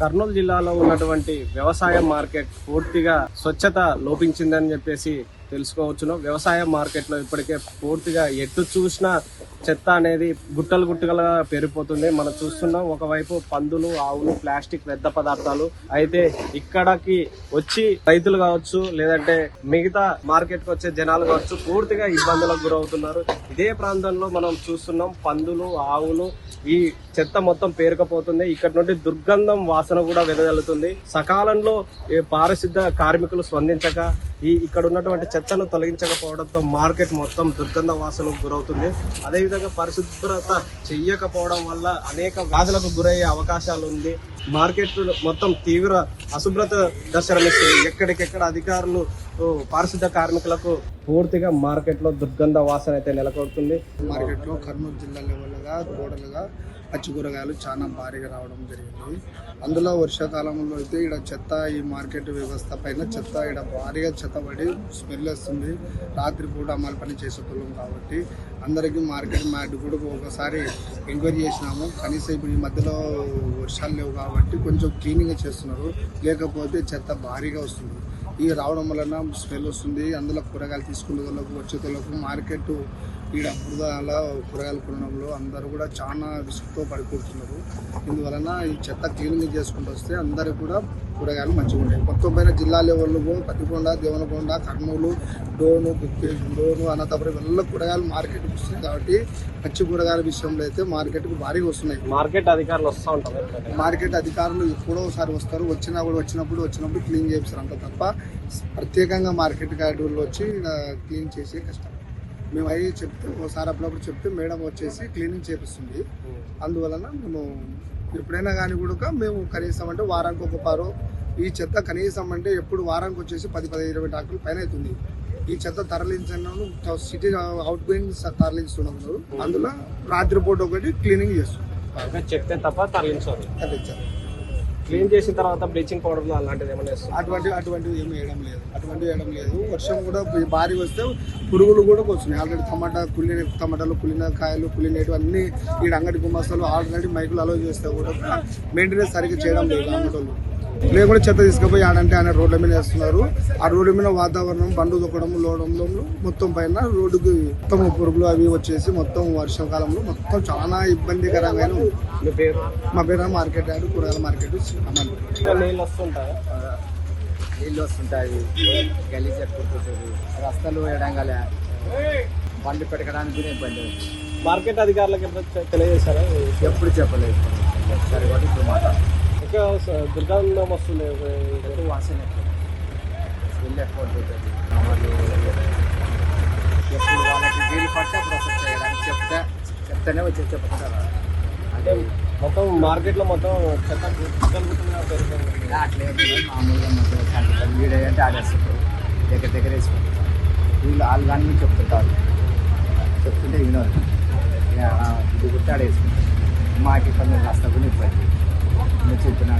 కర్నూలు జిల్లాలో ఉన్నటువంటి వ్యవసాయ మార్కెట్ పూర్తిగా స్వచ్ఛత లోపించిందని చెప్పేసి తెలుసుకోవచ్చును. వ్యవసాయ మార్కెట్లో ఇప్పటికే పూర్తిగా ఎటు చూసినా చెత్త అనేది గుట్టలు గుట్టలుగా పెరిగిపోతుంది. మనం చూస్తున్నాం ఒకవైపు పందులు ఆవులు ప్లాస్టిక్ వ్యర్థ పదార్థాలు. అయితే ఇక్కడకి వచ్చి రైతులు కావచ్చు లేదంటే మిగతా మార్కెట్కి వచ్చే జనాలు కావచ్చు పూర్తిగా ఇబ్బందులకు గురవుతున్నారు. ఇదే ప్రాంతంలో మనం చూస్తున్నాం పందులు ఆవులు ఈ చెత్త మొత్తం పేరుకపోతుంది. ఇక్కడ నుండి దుర్గంధం వాసన కూడా వెదజల్లుతుంది. సకాలంలో ఈ పారిశుద్ధ కార్మికులు స్పందించక ఈ ఇక్కడ ఉన్నటువంటి చెత్తను తొలగించకపోవడంతో మార్కెట్ మొత్తం దుర్గంధ వాసనకు గురవుతుంది. అదేవిధంగా పరిశుభ్రత చెయ్యకపోవడం వల్ల అనేక వ్యాధులకు గురయ్యే అవకాశాలు ఉంది. మార్కెట్ మొత్తం తీవ్ర అశుభ్రత దర్శనమిస్తుంది ఎక్కడికెక్కడ అధికారులు పారిశుద్ధ కార్మికులకు పూర్తిగా మార్కెట్లో దుర్గంధ వాసన అయితే నెలకొడుతుంది మార్కెట్లో కర్నూలు జిల్లా లెవెల్గా గోడలుగా పచ్చి కూరగాయలు చాలా భారీగా రావడం జరిగింది. అందులో వర్షాకాలంలో అయితే ఇక్కడ చెత్త ఈ మార్కెట్ వ్యవస్థ పైన చెత్త ఇక్కడ భారీగా చెత్త పడి స్మెల్ వస్తుంది. రాత్రిపూట అమలు పని చేసేటోళ్ళం కాబట్టి అందరికీ మార్కెట్ మ్యాట్ కూడా ఒకసారి ఎంక్వైరీ చేసినాము. కనీసం ఇప్పుడు ఈ మధ్యలో వర్షాలు లేవు కాబట్టి కొంచెం క్లీనింగ్ చేస్తున్నారు. లేకపోతే చెత్త భారీగా వస్తుంది. ఈ రావడం వలన స్మెల్ వస్తుంది. అందులో కూరగాయలు తీసుకునే వాళ్ళకు వచ్చే మార్కెట్ ఈడ బురదల కూరగాయలు కొనడంలో అందరూ కూడా చాలా విసుగుతో పడిపోతున్నారు. ఇందువలన ఈ చెత్త క్లీనింగ్ చేసుకుంటూ వస్తే అందరికి కూడా కూరగాయలు మంచిగా ఉంటాయి. మొత్తం పైన జిల్లా లెవెల్లో పత్తికొండ దేవనకొండ కర్నూలు డోను డోను అనంతపురం వెళ్ళ కూరగాయలు మార్కెట్కి వస్తున్నాయి కాబట్టి పచ్చి కూరగాయల విషయంలో అయితే మార్కెట్కి భారీగా వస్తున్నాయి. మార్కెట్ అధికారులు వస్తూ ఉంటారు. మార్కెట్ అధికారులు ఎప్పుడో ఒకసారి వస్తారు. వచ్చినా కూడా వచ్చినప్పుడు వచ్చినప్పుడు క్లీన్ చేస్తారు అంట తప్ప ప్రత్యేకంగా మార్కెట్ గార్డులు వచ్చి క్లీన్ చేసే కష్టం. మేము అవి చెప్తే ఒకసారి అప్పుడప్పుడు చెప్తే మేడం వచ్చేసి క్లీనింగ్ చేపిస్తుంది. అందువలన మేము ఎప్పుడైనా కానీ కూడా మేము కనీసం అంటే వారానికి ఒక పారో ఈ చెత్త కనీసం అంటే ఎప్పుడు వారానికి వచ్చేసి పది పది ఇరవై ట్రాక్టర్లు పైన అవుతుంది. ఈ చెత్త తరలించడం సిటీ అవుట్ గోయింగ్ తరలిస్తున్నారు అందులో రాత్రిపూట ఒకటి క్లీనింగ్ చేస్తుంది చెప్తే తప్ప తరలించారు. తరలించారు. క్లీన్ చేసిన తర్వాత బ్లీచింగ్ పౌడర్ అలాంటిది ఏమైనా అటువంటి అటువంటివి ఏమి వేయడం లేదు. అటువంటివి వేయడం లేదు. వర్షం కూడా భారీ వస్తే పురుగులు కూడా వస్తున్నాయి ఆల్రెడీ టమాటా కుళ్ళిన టమాటాలు కుళ్ళిన కాయలు కుళ్ళినవి అన్ని ఈ అంగడి గుమ్మస్తాలు ఆల్రెడీ మైకులు అలో చేస్తే కూడా మెయింటెనెన్స్ సరిగ్గా చేయడం లేదు. అంగటోళ్ళు. లేకుండా చెత్త తీసుకుపోయి ఆడంటే ఆయన రోడ్ల మీద వేస్తున్నారు. ఆ రోడ్డు మీద వాతావరణం బండ్లు తొక్కడం లోడంలో మొత్తం పైన రోడ్డుకి మొత్తం పురుగులు అవి వచ్చేసి మొత్తం వర్షాకాలంలో మొత్తం చాలా ఇబ్బందికరంగానే ఉంది. మీ పేరు? మార్కెట్ యార్డ్ కూరగాయల మార్కెట్ నీళ్ళు వస్తుంటాయా? నీళ్ళు వస్తుంటాయి. గలీజ్ రస్తాలు బండి పెట్టడానికి ఇబ్బంది. మార్కెట్ అధికారులకు ఎప్పుడు తెలియజేశారా? ఎప్పుడు చెప్పలేదు. సరే ఇప్పుడు మాట ఇంకా దుర్గంధం వస్తుంది ఎక్కువ వాసన ఎప్పుడు వాళ్ళకి వీలు పడితే చేయడానికి చెప్తే చెప్తేనే వచ్చి చెప్తారు అంటే మొత్తం మార్కెట్లో మొత్తం చెత్త గుట్టలుగా పెరుగుతుంది ఇలా అట్లే ఉంటుంది. మామూలుగా మొత్తం అంటే ఆడేస్తారు దగ్గర దగ్గర వేసుకుంటారు వీళ్ళు వాళ్ళు కానీ చెప్తుంటారు చెప్తుంటే వినోదు ఇది గుర్తు ఆడేసుకుంటారు మాకు ఇబ్బంది రాస్తా కూడా ఇబ్బంది మీరు చెప్పిన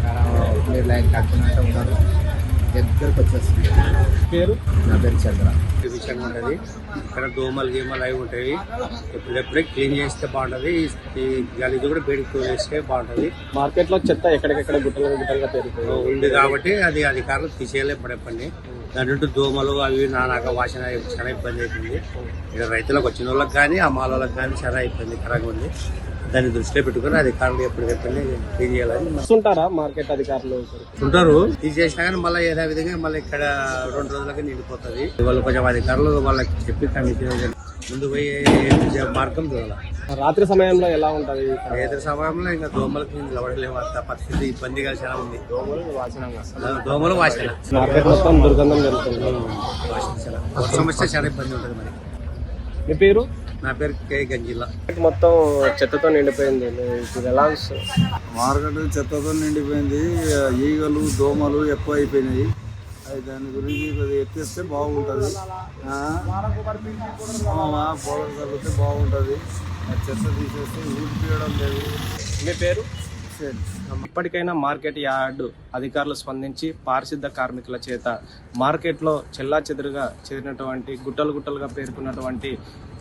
మీరు లైన్ కట్టుకున్నట్టు ఉన్నారు దగ్గరకు వచ్చేస్తుంది పేరు? నా పేరు చంద్ర. విషయంగా ఉంటుంది ఇక్కడ దోమలు గీమలు అవి ఉంటాయి. ఎప్పుడెప్పుడే క్లీన్ చేస్తే బాగుంటుంది. ఈ గలీజు కూడా బయటకు వేస్తే బాగుంటుంది. మార్కెట్లో చెత్త ఎక్కడికెక్కడ గుట్టలు గుట్టలుగా పెరుగుతుంది ఉంది కాబట్టి అది అధికారులు తీసేయాలి ఎప్పుడెప్పండి దాని నుండి దోమలు అవి నానాక వాసన చాలా ఇబ్బంది అవుతుంది ఇక్కడ రైతులకు వచ్చిన వాళ్ళకి కానీ అమ్మాల వాళ్ళకి కానీ చాలా ఇబ్బందికరంగా ఉంది. దాన్ని దృష్టిలో పెట్టుకుని అధికారులు చేయాలని వస్తుంటారా మార్కెట్ అధికారులు? ఉంటారు. తీసేసినా కానీ మళ్ళీ ఏదో విధంగా మళ్ళీ ఇక్కడ రెండు రోజులకి నిండిపోతుంది. వాళ్ళు కొంచెం అధికారులు వాళ్ళకి చెప్పి కమిటీ ముందు పోయి మార్గం చూడాలి. రాత్రి సమయంలో ఎలా ఉంటది? రైతు సమయంలో ఇంకా దోమలకి నిలబడలేము అంత పరిస్థితి ఇబ్బందిగా చాలా ఉంది. దోమలు వాసన మార్కెట్ మొత్తం దుర్గంధం జరుగుతుంది. వాసన చాలా. వస్తే చాలా ఇబ్బంది ఉంటుంది మరి. మీ పేరు? నా పేరు కే గంజిల్లా మొత్తం చెత్తతో నిండిపోయింది. ఇప్పుడు ఎలా? మార్కెట్ చెత్తతో నిండిపోయింది. ఈగలు దోమలు ఎక్కువ అయిపోయినాయి. అది దాని గురించి కొద్దిగా ఎత్తేస్తే బాగుంటుంది. పౌడర్ చల్లితే బాగుంటుంది. ఆ చెత్త తీసేస్తే ఊడిపోయడం లేదు. మీ పేరు? ఇప్పటికైనా మార్కెట్ యార్డు అధికారులు స్పందించి పారిశుద్ధ కార్మికుల చేత మార్కెట్లో చెల్లా చెదురుగా చేరినటువంటి గుట్టలు గుట్టలుగా పేర్కొన్నటువంటి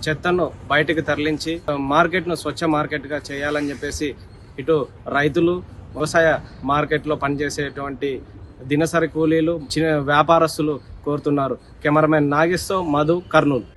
చెత్తను బయటకు తరలించి మార్కెట్ను స్వచ్ఛ మార్కెట్గా చేయాలని చెప్పేసి ఇటు రైతులు వ్యవసాయ మార్కెట్లో పనిచేసేటువంటి దినసరి కూలీలు చిన్న వ్యాపారస్తులు కోరుతున్నారు. కెమెరామెన్ నాగేశ్వ మధు కర్నూలు.